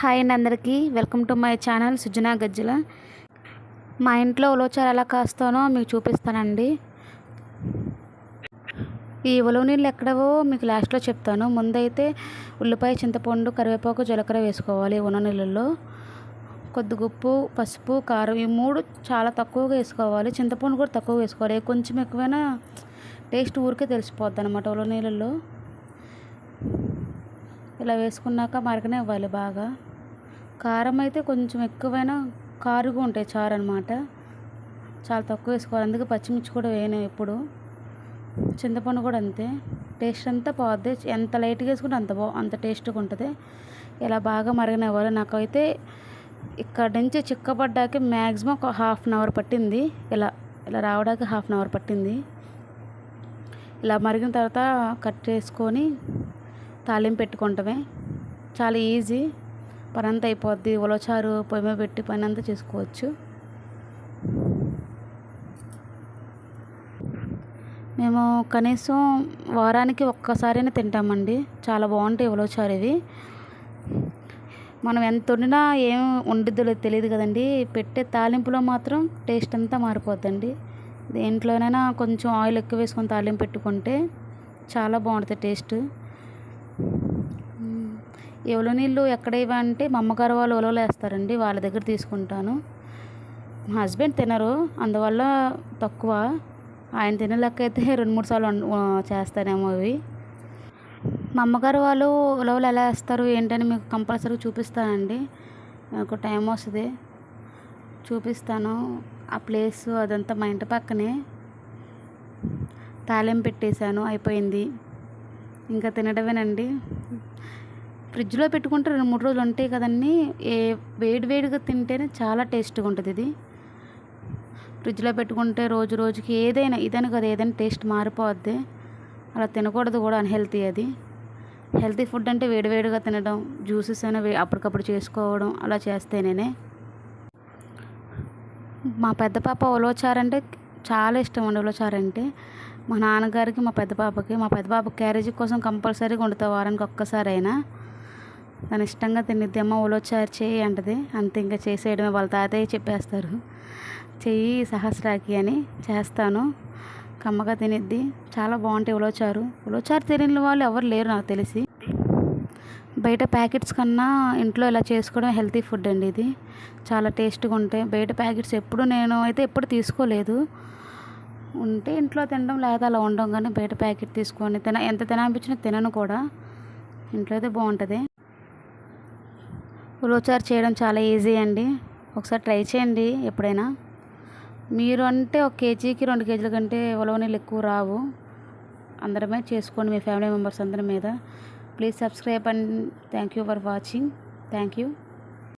Hi అండి అందరికీ. Welcome to my channel Sujana Gajjala. మా ఇంట్లో ఉలవచారు ఎలా కాస్తానో మీకు చూపిస్తానండి. ఈ ఉలవ నీళ్ళు ఎక్కడవో మీకు లాస్ట్లో చెప్తాను. ముందైతే ఉల్లిపాయ చింతపండు కరివేపాకు జీలకర్ర వేసుకోవాలి ఉన నీళ్ళల్లో. కొద్దిగా ఉప్పు పసుపు కారం ఈ మూడు చాలా తక్కువగా వేసుకోవాలి. చింతపండు కూడా తక్కువ వేసుకోవాలి. కొంచెం ఎక్కువైనా టేస్ట్ ఊరికే తెలిసిపోద్ది అనమాట ఉలవ నీళ్ళల్లో. ఇలా వేసుకున్నాక మరగనే ఇవ్వాలి బాగా. కారం అయితే కొంచెం ఎక్కువైనా కారుగా ఉంటాయి చారు అనమాట చాలా తక్కువ వేసుకోవాలి. అందుకే పచ్చిమిర్చి కూడా వేయను ఎప్పుడు. చింతపండు కూడా అంతే. టేస్ట్ అంతా పోద్ది ఎంత లైట్గా వేసుకుంటే అంత బా అంత టేస్ట్గా ఉంటుంది. ఇలా బాగా మరగనివ్వాలి. నాకైతే ఇక్కడ నుంచి చిక్కబడ్డాకి మ్యాక్సిమం ఒక హాఫ్ అన్ అవర్ పట్టింది. ఇలా ఇలా రావడానికి హాఫ్ అన్ అవర్ పట్టింది. ఇలా మరిగిన తర్వాత కట్ చేసుకొని తాలింపు పెట్టుకుంటమే. చాలా ఈజీ. పని అయిపోద్ది. ఉలవచారు పొయ్యి మీద పెట్టి పని అంతా చేసుకోవచ్చు. మేము కనీసం వారానికి ఒక్కసారైనా తింటామండి. చాలా బాగుంటాయి ఉలవచారు ఇవి. మనం ఎంత వండినా ఏం వండిద్దో తెలియదు కదండి. పెట్టే తాలింపులో మాత్రం టేస్ట్ అంతా మారిపోద్దండి. దేంట్లోనైనా కొంచెం ఆయిల్ ఎక్కువ వేసుకొని తాలింపు పెట్టుకుంటే చాలా బాగుంటుంది టేస్ట్. ఎవలో నీళ్ళు ఎక్కడ ఇవ్వంటే మా అమ్మగారు వాళ్ళు ఉలవలు వేస్తారండి వాళ్ళ దగ్గర తీసుకుంటాను. మా హస్బెండ్ తినరు అందువల్ల తక్కువ. ఆయన తినే లెక్క అయితే రెండు మూడు సార్లు చేస్తానేమో ఇవి మా అమ్మగారు వాళ్ళు ఉలవలు ఎలా వేస్తారు ఏంటని మీకు కంపల్సరీగా చూపిస్తానండి. నాకు టైం వస్తుంది. చూపిస్తాను. ఆ ప్లేస్ అదంతా మా ఇంటి పక్కనే. తాళం పెట్టేశాను అయిపోయింది. ఇంకా తినడమేనండి. ఫ్రిడ్జ్లో పెట్టుకుంటే రెండు మూడు రోజులు ఉంటాయి కదండి. ఏ వేడి వేడిగా తింటేనే చాలా టేస్ట్గా ఉంటుంది ఇది. ఫ్రిడ్జ్లో పెట్టుకుంటే రోజు రోజుకి ఏదైనా ఇదని కదా ఏదైనా టేస్ట్ మారిపోద్ది. అలా తినకూడదు కూడా అన్హెల్తీ అది. హెల్తీ ఫుడ్ అంటే వేడివేడిగా తినడం జ్యూసెస్ అయినా అప్పటికప్పుడు చేసుకోవడం అలా చేస్తేనే మా పెద్ద పాప ఉలవచారు అంటే చాలా ఇష్టం అండి ఉలవచారు అంటే. మా నాన్నగారికి మా పెద్ద పాపకి మా పెద్ద పాప క్యారేజీ కోసం కంపల్సరీగా వండుతా వారానికి ఒక్కసారైనా. తను ఇష్టంగా తినిద్ది అమ్మ ఉలవచారు చేయి అంటది. అంతే ఇంకా చేసేయడమే వాళ్ళ తాతయ్య చెప్పేస్తారు. చెయ్యి సహస్రాకి అని చేస్తాను. కమ్మగా తినిద్ది. చాలా బాగుంటాయి ఉలవచారు ఉలవచారు తినని వాళ్ళు ఎవరు లేరు నాకు తెలిసి. బయట ప్యాకెట్స్ కన్నా ఇంట్లో ఇలా చేసుకోవడం హెల్తీ ఫుడ్ అండి ఇది. చాలా టేస్ట్గా ఉంటాయి. బయట ప్యాకెట్స్ ఎప్పుడు నేను అయితే ఎప్పుడు తీసుకోలేదు. ఉంటే ఇంట్లో తినడం లేదా అలా ఉండడం కానీ బయట ప్యాకెట్ తీసుకొని తిన ఎంత తినాపించినా తినను కూడా. ఇంట్లో అయితే బాగుంటుంది. ఉలవచారు చేయడం చాలా ఈజీ అండి. ఒకసారి ట్రై చేయండి ఎప్పుడైనా. మీరు అంటే ఒక కేజీకి రెండు కేజీల కంటే ఉలవ నీళ్ళు ఎక్కువ రావు. అందరమే చేసుకోండి మీ ఫ్యామిలీ మెంబర్స్ అందరి మీద. Please subscribe and thank you for watching. Thank you.